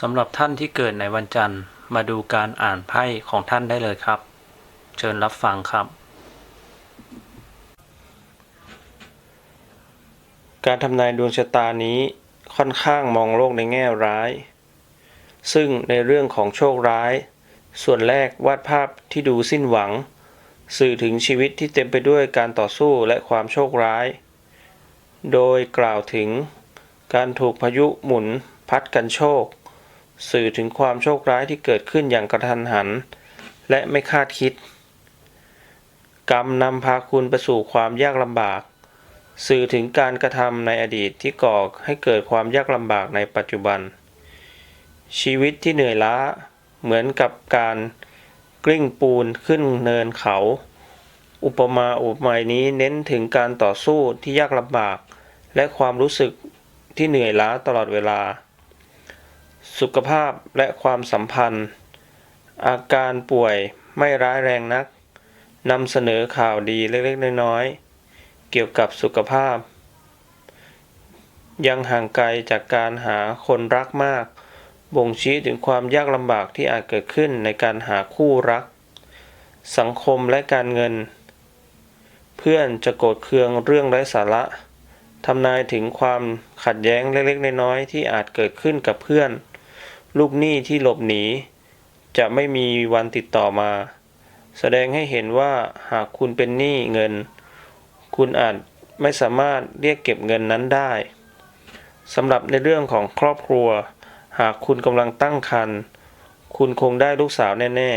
สำหรับท่านที่เกิดในวันจันทร์ มาดูการอ่านไพ่ของท่านได้เลยครับ เชิญรับฟังครับ การทำนายดวงชะตานี้ค่อนข้างมองโลกในแง่ร้าย ซึ่งในเรื่องของโชคร้าย ส่วนแรกวาดภาพที่ดูสิ้นหวัง สื่อถึงชีวิตที่เต็มไปด้วยการต่อสู้และความโชคร้าย โดยกล่าวถึงการถูกพายุหมุนพัดกันโชค สื่อถึงความโชคร้ายที่เกิดขึ้นอย่างกระทันหัน และไม่คาดคิด กรรมนำพาคุณไปสู่ความยากลำบาก สื่อถึงการกระทำในอดีตที่ก่อให้เกิดความยากลำบากในปัจจุบัน ชีวิตที่เหนื่อยล้าเหมือนกับการกลิ้งปูนขึ้นเนินเขา อุปมาอุปไมยนี้เน้นถึงการต่อสู้ที่ยากลำบาก และความรู้สึกที่เหนื่อยล้าตลอดเวลา สุขภาพและความสัมพันธ์ อาการป่วยไม่ร้ายแรงนักนำเสนอข่าวดีเล็กๆ น้อยๆ เกี่ยวกับสุขภาพ ยังห่างไกลจากการหาคนรักมาก บ่งชี้ถึงความยากลำบากที่อาจเกิดขึ้นในการหาคู่รัก สังคมและการเงิน เพื่อนจะโกรธเคืองเรื่องไร้สาระทำนายถึงความขัดแย้งเล็กๆ น้อยๆ ที่อาจเกิดขึ้นกับเพื่อน ลูกหนี้ที่หลบหนี จะไม่มีวันติดต่อมา แสดงให้เห็นว่าหากคุณเป็นหนี้เงิน คุณอาจไม่สามารถเรียกเก็บเงินนั้นได้สำหรับในเรื่องของครอบครัว หากคุณกำลังตั้งครรภ์คุณคงได้ลูกสาวแน่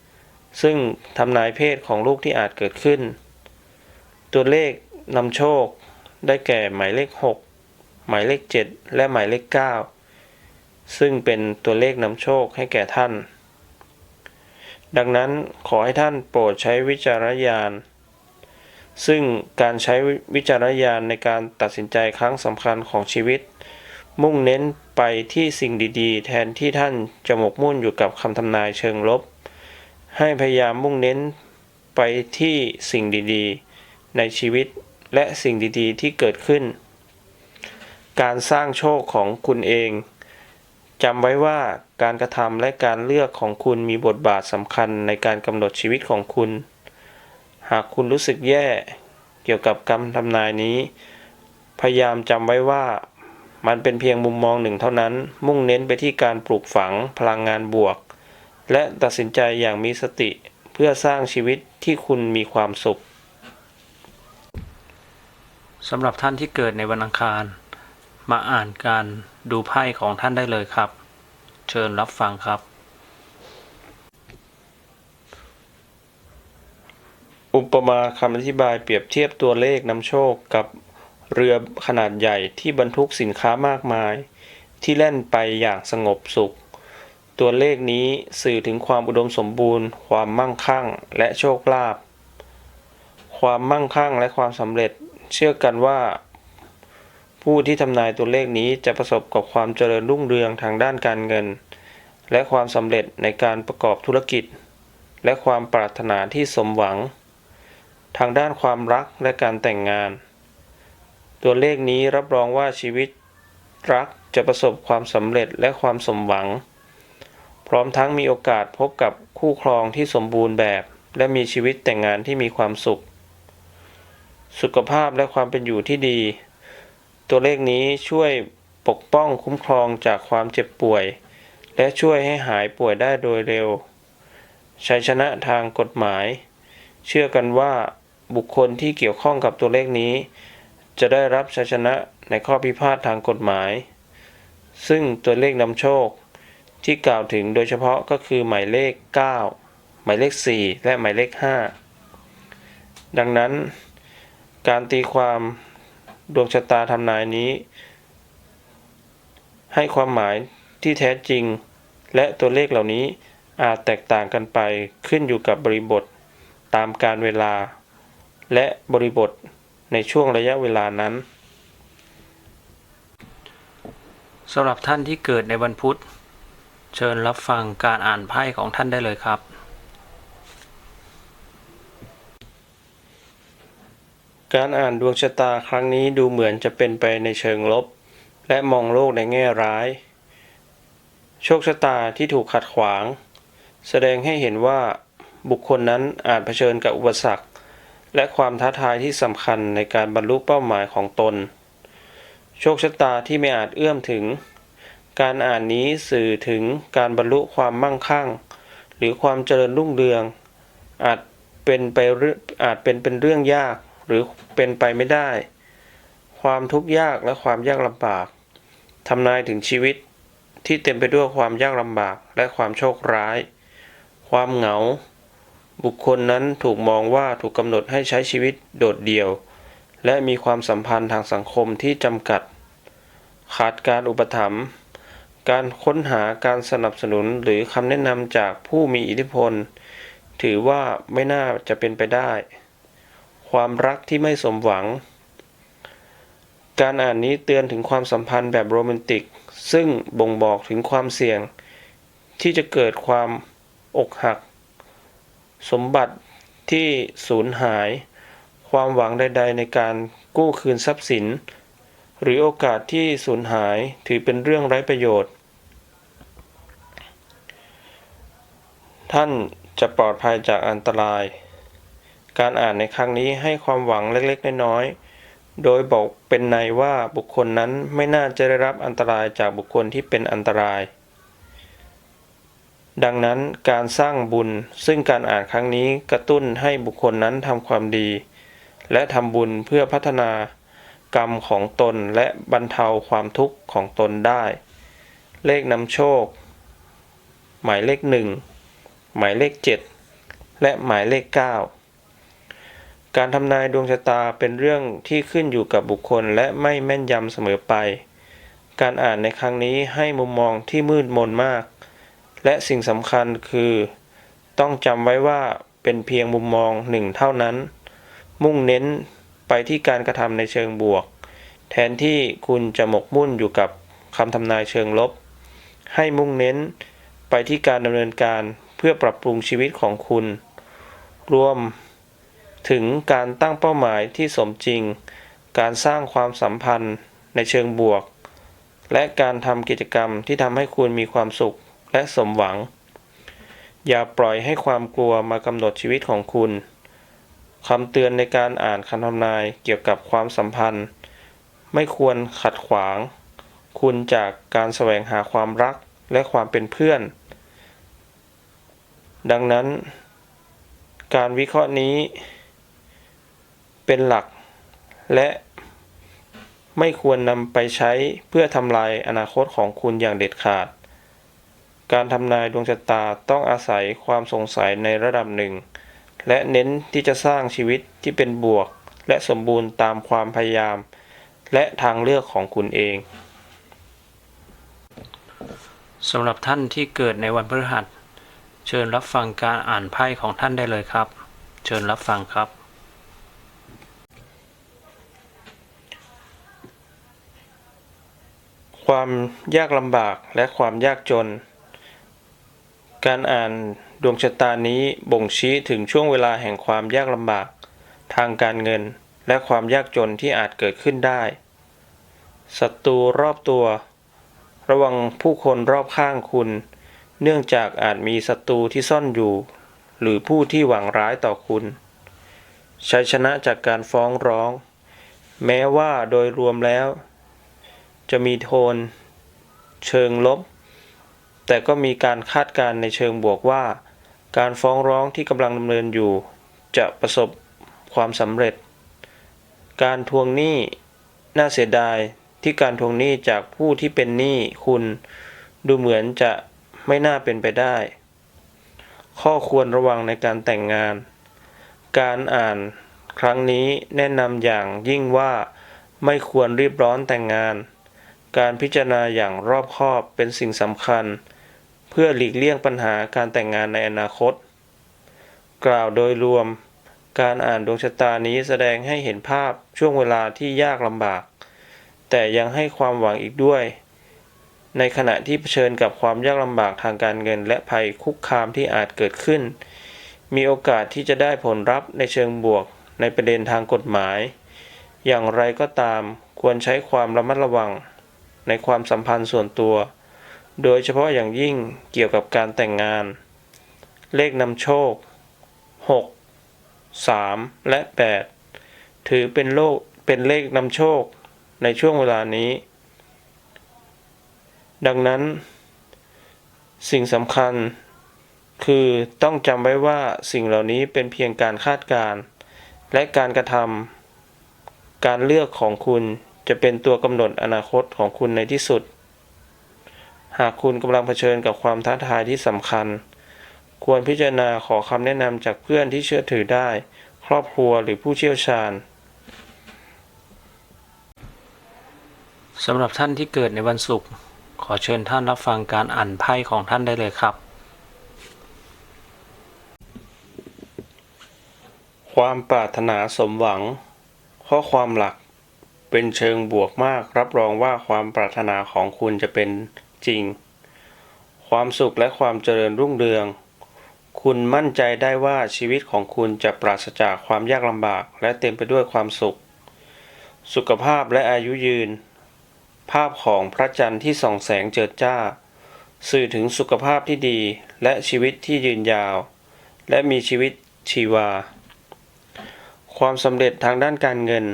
ๆ ซึ่งทำนายเพศของลูกที่อาจเกิดขึ้น ตัวเลขนำโชคได้แก่หมายเลข 6 หมายเลข 7 และหมายเลข 9 ซึ่งเป็นตัวเลขนำโชคให้แก่ท่าน ดังนั้นขอให้ท่านโปรดใช้วิจารณญาณ ซึ่งการใช้วิจารณญาณในการตัดสินใจครั้งสำคัญของชีวิต มุ่งเน้นไปที่สิ่งดีๆ แทนที่ท่านจะหมกมุ่นอยู่กับคำทำนายเชิงลบ ให้พยายามมุ่งเน้นไปที่สิ่งดีๆ ในชีวิตและสิ่งดีๆ ที่เกิดขึ้น การสร้างโชคของคุณเอง จำไว้ว่าการกระทำและการเลือกของคุณมีบทบาทสำคัญในการกำหนดชีวิตของคุณ หากคุณรู้สึกแย่เกี่ยวกับคำทำนายนี้ พยายามจำไว้ว่า มันเป็นเพียงมุมมองหนึ่งเท่านั้น มุ่งเน้นไปที่การปลูกฝังพลังงานบวก และตัดสินใจอย่างมีสติเพื่อสร้างชีวิตที่คุณมีความสุขสำหรับท่านที่เกิดในวันอังคาร มาอ่านการดูไพ่ของท่านได้เลยครับ เชิญรับฟังครับ อุปมาคำอธิบายเปรียบเทียบตัวเลขนำโชคกับเรือขนาดใหญ่ที่บรรทุกสินค้ามากมาย ที่แล่นไปอย่างสงบสุข ตัวเลขนี้สื่อถึงความอุดมสมบูรณ์ ความมั่งคั่งและโชคลาภความมั่งคั่งและความสำเร็จ เชื่อกันว่า ผู้ที่ทำนายตัวเลขนี้จะประสบกับความเจริญรุ่งเรืองทางด้านการเงิน และความสำเร็จในการประกอบธุรกิจ และความปรารถนาที่สมหวัง ทางด้านความรักและการแต่งงาน ตัวเลขนี้รับรองว่าชีวิตรักจะประสบความสำเร็จและความสมหวัง พร้อมทั้งมีโอกาสพบกับคู่ครองที่สมบูรณ์แบบ และมีชีวิตแต่งงานที่มีความสุข สุขภาพและความเป็นอยู่ที่ดี ตัวเลขนี้ช่วยปกป้องคุ้มครองจากความเจ็บป่วย และช่วยให้หายป่วยได้โดยเร็ว ชัยชนะทางกฎหมาย เชื่อกันว่าบุคคลที่เกี่ยวข้องกับตัวเลขนี้ จะได้รับชัยชนะในข้อพิพาททางกฎหมาย ซึ่งตัวเลขนำโชคที่กล่าวถึงโดยเฉพาะก็คือหมายเลข 9 หมายเลข 4 และหมายเลข 5 ดังนั้น การตีความ ดวงชะตาทำนายนี้ ให้ความหมายที่แท้จริง และตัวเลขเหล่านี้อาจแตกต่างกันไปขึ้นอยู่กับบริบทตามการเวลา และบริบทในช่วงระยะเวลานั้นสำหรับท่านที่เกิดในวันพุธ เชิญรับฟังการอ่านไพ่ของท่านได้เลยครับ การอ่านดวงชะตาครั้งนี้ดูเหมือนจะเป็นไปในเชิงลบ และมองโลกในแง่ร้าย โชคชะตาที่ถูกขัดขวาง แสดงให้เห็นว่าบุคคลนั้นอาจเผชิญกับอุปสรรค และความท้าทายที่สำคัญในการบรรลุเป้าหมายของตน โชคชะตาที่ไม่อาจเอื้อมถึง การอ่านนี้สื่อถึงการบรรลุความมั่งคั่ง หรือความเจริญรุ่งเรือง อาจเป็นไปอาจเป็นเป็นเรื่องยาก หรือเป็นไปไม่ได้ ความทุกข์ยากและความยากลำบากทำนายถึงชีวิตที่เต็มไปด้วยความยากลำบากและความโชคร้าย ความเหงา บุคคลนั้นถูกมองว่าถูกกำหนดให้ใช้ชีวิตโดดเดี่ยว และมีความสัมพันธ์ทางสังคมที่จำกัด ขาดการอุปถัมภ์การค้นหาการสนับสนุนหรือคำแนะนำจากผู้มีอิทธิพล ถือว่าไม่น่าจะเป็นไปได้ ความรักที่ไม่สมหวัง การอ่านนี้เตือนถึงความสัมพันธ์แบบโรแมนติก ซึ่งบ่งบอกถึงความเสี่ยง ที่จะเกิดความอกหัก สมบัติที่สูญหาย ความหวังใด ๆ ในการกู้คืนทรัพย์สิน หรือโอกาสที่สูญหายถือเป็นเรื่องไร้ประโยชน์ ท่านจะปลอดภัยจากอันตราย การอ่านในครั้งนี้ให้ความหวังเล็กๆ น้อยๆ โดยบอกเป็นในว่าบุคคลนั้นไม่น่าจะได้รับอันตรายจากบุคคลที่เป็นอันตราย ดังนั้นการสร้างบุญซึ่งการอ่านครั้งนี้กระตุ้นให้บุคคลนั้นทำความดี และทำบุญเพื่อพัฒนากรรมของตนและบรรเทาความทุกข์ของตนได้ เลขนำโชค หมายเลขหนึ่งหมายเลขเจ็ดและหมายเลขเกาการทำนายดวงชะตาเป็นเรื่องที่ขึ้นอยู่กับบุคคลและไม่แม่นยำเสมอไป การอ่านในครั้งนี้ให้มุมมองที่มืดมนมาก และสิ่งสำคัญคือ ต้องจำไว้ว่าเป็นเพียงมุมมองหนึ่งเท่านั้น มุ่งเน้นไปที่การกระทำในเชิงบวก แทนที่คุณจะหมกมุ่นอยู่กับคำทำนายเชิงลบ ให้มุ่งเน้นไปที่การดำเนินการเพื่อปรับปรุงชีวิตของคุณ รวม ถึงการตั้งเป้าหมายที่สมจริง การสร้างความสัมพันธ์ในเชิงบวก และการทำกิจกรรมที่ทำให้คุณมีความสุขและสมหวัง อย่าปล่อยให้ความกลัวมากำหนดชีวิตของคุณคำเตือนในการอ่านคำทำนายเกี่ยวกับความสัมพันธ์ ไม่ควรขัดขวาง คุณจากการแสวงหาความรักและความเป็นเพื่อน ดังนั้น การวิเคราะห์นี้ เป็นหลัก และไม่ควรนำไปใช้เพื่อทำลายอนาคตของคุณอย่างเด็ดขาด การทำนายดวงชะตาต้องอาศัยความสงสัยในระดับหนึ่ง และเน้นที่จะสร้างชีวิตที่เป็นบวก และสมบูรณ์ตามความพยายาม และทางเลือกของคุณเองสำหรับท่านที่เกิดในวันพฤหัส เชิญรับฟังการอ่านไพ่ของท่านได้เลยครับ เชิญรับฟังครับ ความยากลำบากและความยากจน การอ่านดวงชะตานี้บ่งชี้ถึงช่วงเวลาแห่งความยากลำบาก ทางการเงินและความยากจนที่อาจเกิดขึ้นได้ศัตรูรอบตัว ระวังผู้คนรอบข้างคุณ เนื่องจากอาจมีศัตรูที่ซ่อนอยู่ หรือผู้ที่หวังร้ายต่อคุณชัยชนะจากการฟ้องร้อง แม้ว่าโดยรวมแล้ว จะมีโทนเชิงลบ แต่ก็มีการคาดการณ์ในเชิงบวกว่า การฟ้องร้องที่กำลังดำเนินอยู่ จะประสบความสำเร็จ การทวงหนี้น่าเสียดายที่การทวงหนี้จากผู้ที่เป็นหนี้คุณดูเหมือนจะไม่น่าเป็นไปได้ ข้อควรระวังในการแต่งงาน การอ่านครั้งนี้แนะนำอย่างยิ่งว่าไม่ควรรีบร้อนแต่งงาน การพิจารณาอย่างรอบคอบเป็นสิ่งสำคัญ เพื่อหลีกเลี่ยงปัญหาการแต่งงานในอนาคต กล่าวโดยรวม การอ่านดวงชะตานี้แสดงให้เห็นภาพช่วงเวลาที่ยากลำบาก แต่ยังให้ความหวังอีกด้วย ในขณะที่เผชิญกับความยากลำบากทางการเงิน และภัยคุกคามที่อาจเกิดขึ้น มีโอกาสที่จะได้ผลลัพธ์ในเชิงบวก ในประเด็นทางกฎหมาย อย่างไรก็ตามควรใช้ความระมัดระวัง ในความสัมพันธ์ส่วนตัว โดยเฉพาะอย่างยิ่งเกี่ยวกับการแต่งงาน เลขนำโชค 6 3 และ 8 ถือเป็นโลกเป็นเลขนำโชคในช่วงเวลานี้ ดังนั้น สิ่งสำคัญ คือต้องจำไว้ว่าสิ่งเหล่านี้เป็นเพียงการคาดการณ์และการกระทำการเลือกของคุณ จะเป็นตัวกำหนดอนาคตของคุณในที่สุด หากคุณกำลังเผชิญกับความท้าทายที่สำคัญ ควรพิจารณาขอคำแนะนำจากเพื่อนที่เชื่อถือได้ ครอบครัวหรือผู้เชี่ยวชาญสำหรับท่านที่เกิดในวันศุกร์ขอเชิญท่านรับฟังการอ่านไพ่ของท่านได้เลยครับ ความปรารถนาสมหวัง ข้อความหลัก เป็นเชิงบวกมาก รับรองว่าความปรารถนาของคุณจะเป็นจริง ความสุขและความเจริญรุ่งเรือง คุณมั่นใจได้ว่าชีวิตของคุณจะปราศจากความยากลำบาก และเต็มไปด้วยความสุข สุขภาพและอายุยืน ภาพของพระจันทร์ที่ส่องแสงเจิดจ้า สื่อถึงสุขภาพที่ดีและชีวิตที่ยืนยาว และมีชีวิตชีวา ความสำเร็จทางด้านการเงิน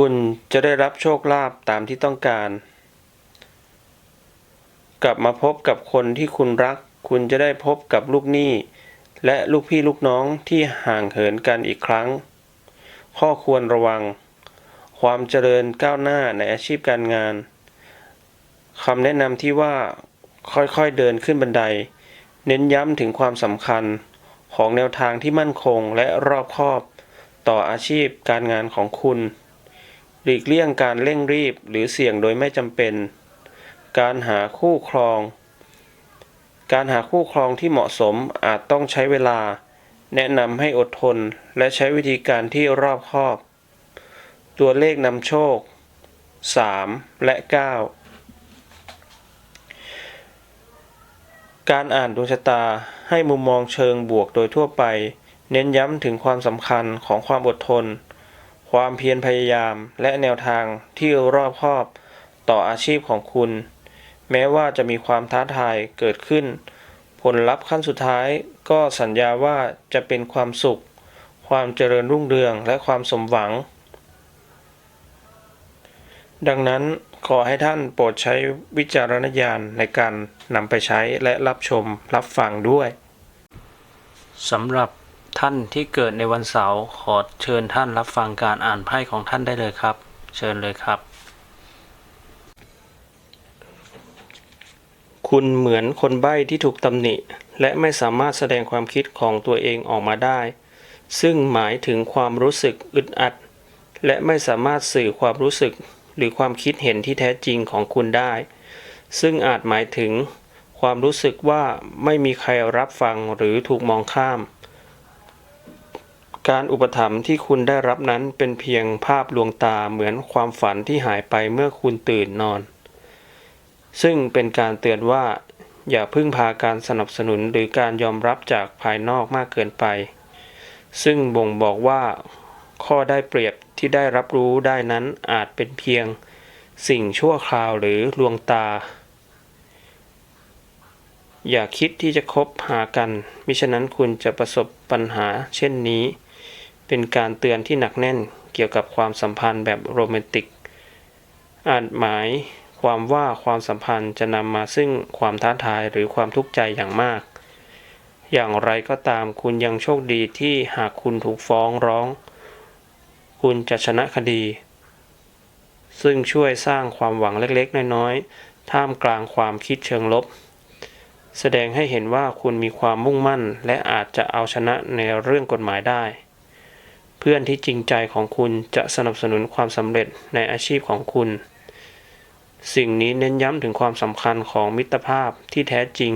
คุณจะได้รับโชคลาภตามที่ต้องการ กลับมาพบกับคนที่คุณรัก คุณจะได้พบกับลูกหนี้ และลูกพี่ลูกน้องที่ห่างเหินกันอีกครั้ง ข้อควรระวัง ความเจริญก้าวหน้าในอาชีพการงานคำแนะนำที่ว่าค่อยๆเดินขึ้นบันได เน้นย้ำถึงความสำคัญของแนวทางที่มั่นคงและรอบคอบ ต่ออาชีพการงานของคุณ หลีกเลี่ยงการเร่งรีบหรือเสี่ยงโดยไม่จำเป็น การหาคู่ครอง การหาคู่ครองที่เหมาะสมอาจต้องใช้เวลา แนะนำให้อดทนและใช้วิธีการที่รอบคอบ ตัวเลขนำโชค 3 และ 9 การอ่านดวงชะตาให้มุมมองเชิงบวกโดยทั่วไป เน้นย้ำถึงความสำคัญของความอดทน ความเพียรพยายามและแนวทางที่รอบคอบต่ออาชีพของคุณ แม้ว่าจะมีความท้าทายเกิดขึ้น ผลลัพธ์ขั้นสุดท้ายก็สัญญาว่าจะเป็นความสุข ความเจริญรุ่งเรืองและความสมหวัง ดังนั้นขอให้ท่านโปรดใช้วิจารณญาณในการนำไปใช้และรับชมรับฟังด้วยสำหรับ ท่านที่เกิดในวันเสาร์ขอเชิญท่านรับฟังการอ่านไพ่ของท่านได้เลยครับ เชิญเลยครับ คุณเหมือนคนใบ้ที่ถูกตำหนิ และไม่สามารถแสดงความคิดของตัวเองออกมาได้ ซึ่งหมายถึงความรู้สึกอึดอัด และไม่สามารถสื่อความรู้สึกหรือความคิดเห็นที่แท้จริงของคุณได้ ซึ่งอาจหมายถึงความรู้สึกว่าไม่มีใครรับฟังหรือถูกมองข้าม การอุปถัมภ์ที่คุณได้รับนั้นเป็นเพียงภาพลวงตาเหมือนความฝันที่หายไปเมื่อคุณตื่นนอน ซึ่งเป็นการเตือนว่า อย่าพึ่งพาการสนับสนุนหรือการยอมรับจากภายนอกมากเกินไป ซึ่งบ่งบอกว่า ข้อได้เปรียบที่ได้รับรู้ได้นั้นอาจเป็นเพียง สิ่งชั่วคราวหรือลวงตา อย่าคิดที่จะคบหากัน มิฉะนั้นคุณจะประสบปัญหาเช่นนี้ เป็นการเตือนที่หนักแน่นเกี่ยวกับความสัมพันธ์แบบโรแมนติก อาจหมายความว่าความสัมพันธ์จะนำมาซึ่งความท้าทายหรือความทุกข์ใจอย่างมาก อย่างไรก็ตามคุณยังโชคดีที่หากคุณถูกฟ้องร้อง คุณจะชนะคดี ซึ่งช่วยสร้างความหวังเล็กๆ น้อยๆ ท่ามกลางความคิดเชิงลบ แสดงให้เห็นว่าคุณมีความมุ่งมั่นและอาจจะเอาชนะในเรื่องกฎหมายได้ พื่อนที่จริงใจของคุณจะสนับสนุนความสำเร็จในอาชีพของคุณ สิ่งนี้เน้นย้ำถึงความสำคัญของมิตรภาพที่แท้จริง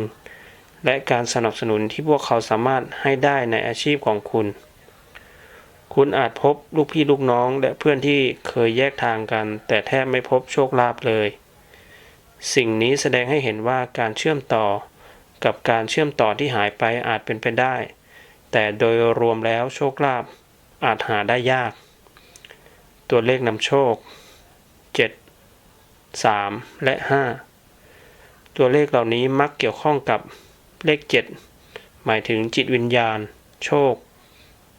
และการสนับสนุนที่พวกเขาสามารถให้ได้ในอาชีพของคุณ คุณอาจพบลูกพี่ลูกน้องและเพื่อนที่เคยแยกทางกัน แต่แทบไม่พบโชคลาภเลย สิ่งนี้แสดงให้เห็นว่าการเชื่อมต่อ กับการเชื่อมต่อที่หายไปอาจเป็นไปได้ แต่โดยรวมแล้วโชคลาภ อาจหาได้ยาก ตัวเลขนำโชค 7 3 และ 5 ตัวเลขเหล่านี้มักเกี่ยวข้องกับเลข 7 หมายถึงจิตวิญญาณ โชค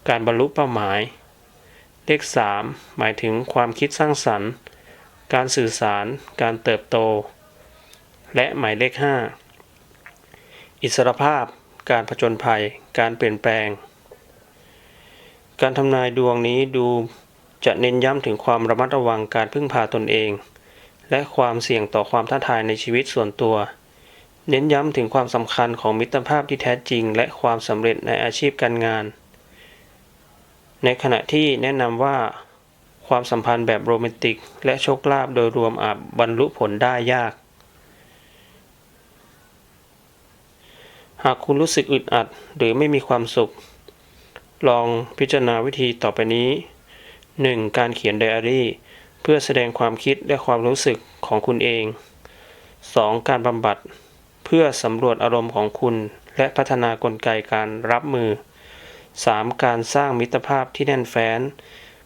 การบรรลุเป้าหมาย เลข 3 หมายถึงความคิดสร้างสรรค์ การสื่อสาร การเติบโต และหมายเลข 5 อิสรภาพ การผจญภัย การเปลี่ยนแปลง การทำนายดวงนี้ดูจะเน้นย้ำถึงความระมัดระวังการพึ่งพาตนเอง และความเสี่ยงต่อความท้าทายในชีวิตส่วนตัว เน้นย้ำถึงความสำคัญของมิตรภาพที่แท้จริง และความสำเร็จในอาชีพการงาน ในขณะที่แนะนำว่า ความสัมพันธ์แบบโรแมนติก และโชคลาภโดยรวมอาจบรรลุผลได้ยาก หากคุณรู้สึกอึดอัดหรือไม่มีความสุข ลองพิจารณาวิธีต่อไปนี้ 1. การเขียนไดอารี่ เพื่อแสดงความคิดและความรู้สึกของคุณเอง 2. การบำบัด เพื่อสำรวจอารมณ์ของคุณ และพัฒนากลไกการรับมือ 3. การสร้างมิตรภาพที่แน่นแฟ้น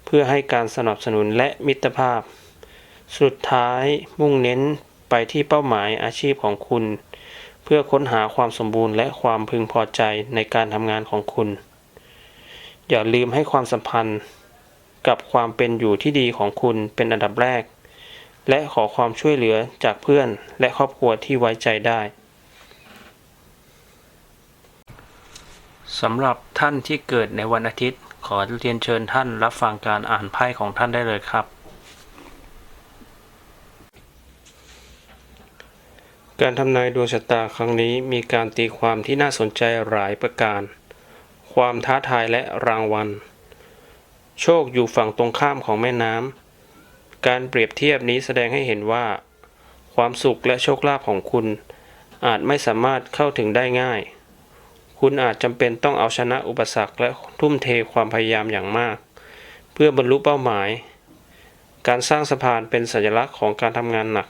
เพื่อให้การสนับสนุนและมิตรภาพ สุดท้ายมุ่งเน้นไปที่เป้าหมายอาชีพของคุณ เพื่อค้นหาความสมบูรณ์และความพึงพอใจในการทำงานของคุณ อย่าลืมให้ความสัมพันธ์ กับความเป็นอยู่ที่ดีของคุณเป็นอันดับแรก และขอความช่วยเหลือจากเพื่อนและครอบครัวที่ไว้ใจได้สำหรับท่านที่เกิดในวันอาทิตย์ ขอเรียนเชิญท่านรับฟังการอ่านไพ่ของท่านได้เลยครับ การทำนายดวงชะตาครั้งนี้มีการตีความที่น่าสนใจหลายประการ ความท้าทายและรางวัล โชคอยู่ฝั่งตรงข้ามของแม่น้ำ การเปรียบเทียบนี้แสดงให้เห็นว่า ความสุขและโชคลาภของคุณ อาจไม่สามารถเข้าถึงได้ง่าย คุณอาจจำเป็นต้องเอาชนะอุปสรรคและทุ่มเทความพยายามอย่างมาก เพื่อบรรลุเป้าหมาย การสร้างสะพานเป็นสัญลักษณ์ของการทำงานหนัก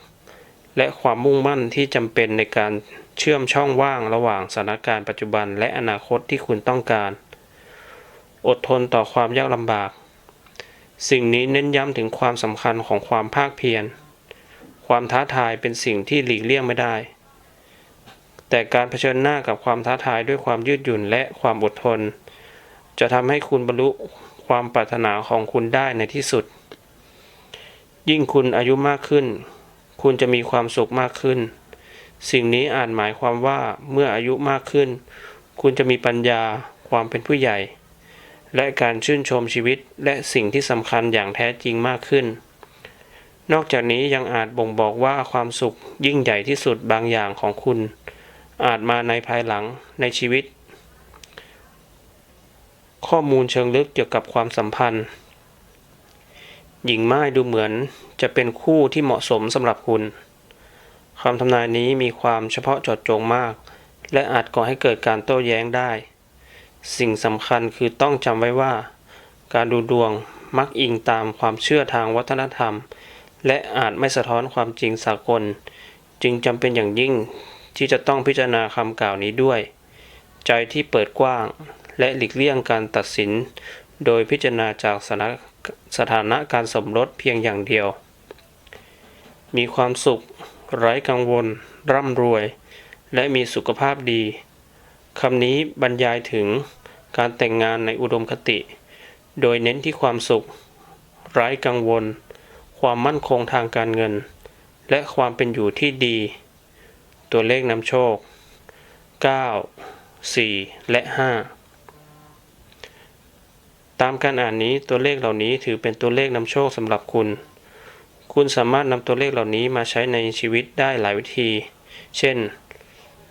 และความมุ่งมั่นที่จำเป็นในการเชื่อมช่องว่างระหว่างสถานการณ์ปัจจุบันและอนาคตที่คุณต้องการ อดทนต่อความยากลำบาก สิ่งนี้เน้นย้ำถึงความสำคัญของความภาคเพียร ความท้าทายเป็นสิ่งที่หลีกเลี่ยงไม่ได้ แต่การเผชิญหน้ากับความท้าทายด้วยความยืดหยุ่นและความอดทน จะทำให้คุณบรรลุความปรารถนาของคุณได้ในที่สุด ยิ่งคุณอายุมากขึ้น คุณจะมีความสุขมากขึ้น สิ่งนี้อาจหมายความว่าเมื่ออายุมากขึ้น คุณจะมีปัญญาความเป็นผู้ใหญ่ และการชื่นชมชีวิตและสิ่งที่สำคัญอย่างแท้จริงมากขึ้น นอกจากนี้ยังอาจบ่งบอกว่าความสุขยิ่งใหญ่ที่สุดบางอย่างของคุณ อาจมาในภายหลังในชีวิต ข้อมูลเชิงลึกเกี่ยวกับความสัมพันธ์ หญิงไม้ดูเหมือนจะเป็นคู่ที่เหมาะสมสำหรับคุณคำทำนายนี้มีความเฉพาะเจาะจงมาก และอาจก่อให้เกิดการโต้แย้งได้ สิ่งสำคัญคือต้องจำไว้ว่า การดูดวงมักอิงตามความเชื่อทางวัฒนธรรม และอาจไม่สะท้อนความจริงสากล จึงจำเป็นอย่างยิ่งที่จะต้องพิจารณาคำกล่าวนี้ด้วย ใจที่เปิดกว้าง และหลีกเลี่ยงการตัดสิน โดยพิจารณาจากสถานะสถานะการสมรสเพียงอย่างเดียว มีความสุข ไร้กังวล ร่ำรวย และมีสุขภาพดี คำนี้บรรยายถึงการแต่งงานในอุดมคติ โดยเน้นที่ความสุข ไร้กังวล ความมั่นคงทางการเงิน และความเป็นอยู่ที่ดี ตัวเลขนำโชค 9 4 และ 5 ตามการอ่านนี้ตัวเลขเหล่านี้ถือเป็นตัวเลขนำโชคสำหรับคุณ คุณสามารถนำตัวเลขเหล่านี้มาใช้ในชีวิตได้หลายวิธี เช่น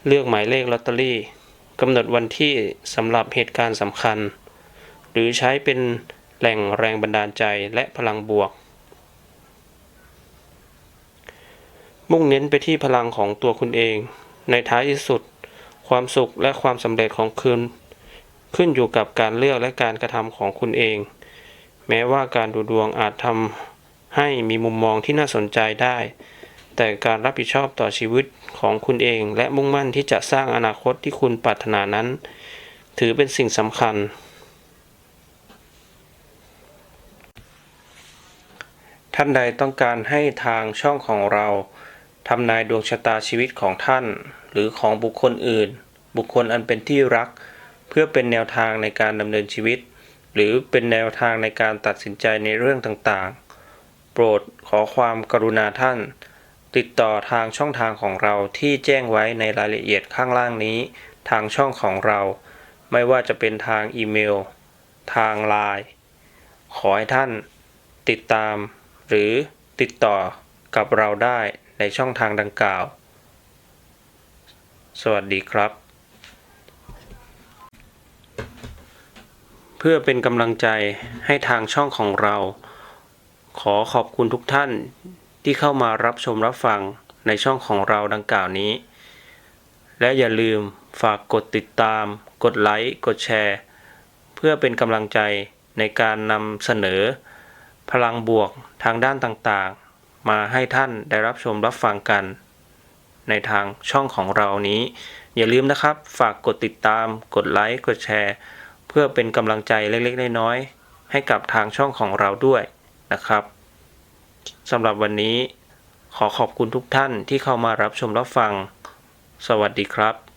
เลือกหมายเลขลอตเตอรี่ กำหนดวันที่สำหรับเหตุการณ์สำคัญ หรือใช้เป็นแหล่งแรงบันดาลใจและพลังบวก มุ่งเน้นไปที่พลังของตัวคุณเอง ในท้ายที่สุด ความสุขและความสำเร็จของคุณ ขึ้นอยู่กับการเลือกและการกระทำของคุณเอง แม้ว่าการดูดวงอาจทำให้มีมุมมองที่น่าสนใจได้ แต่การรับผิดชอบต่อชีวิต ของคุณเอง และมุ่งมั่นที่จะสร้างอนาคตที่คุณปรารถนานั้น ถือเป็นสิ่งสำคัญ ท่านใดต้องการให้ทางช่องของเราทำนายดวงชะตาชีวิตของท่าน หรือของบุคคลอื่น บุคคลอันเป็นที่รัก เพื่อเป็นแนวทางในการดำเนินชีวิต หรือเป็นแนวทางในการตัดสินใจในเรื่องต่างๆ โปรดขอความกรุณาท่าน ติดต่อทางช่องทางของเราที่แจ้งไว้ในรายละเอียดข้างล่างนี้ ทางช่องของเรา ไม่ว่าจะเป็นทางอีเมล ทางไลน์ขอให้ท่านติดตาม หรือติดต่อกับเราได้ในช่องทางดังกล่าว สวัสดีครับ เพื่อเป็นกำลังใจให้ทางช่องของเรา ขอขอบคุณทุกท่าน ที่เข้ามารับชมรับฟังในช่องของเราดังกล่าวนี้ และอย่าลืมฝากกดติดตาม กดไลค์ กดแชร์ เพื่อเป็นกำลังใจในการนำเสนอ พลังบวกทางด้านต่างๆ มาให้ท่านได้รับชมรับฟังกัน ในทางช่องของเรานี้ อย่าลืมนะครับ ฝากกดติดตาม กดไลค์ กดแชร์ เพื่อเป็นกำลังใจเล็กๆ น้อยๆให้กับทางช่องของเราด้วยนะครับ สำหรับวันนี้ ขอขอบคุณทุกท่านที่เข้ามารับชมรับฟัง สวัสดีครับ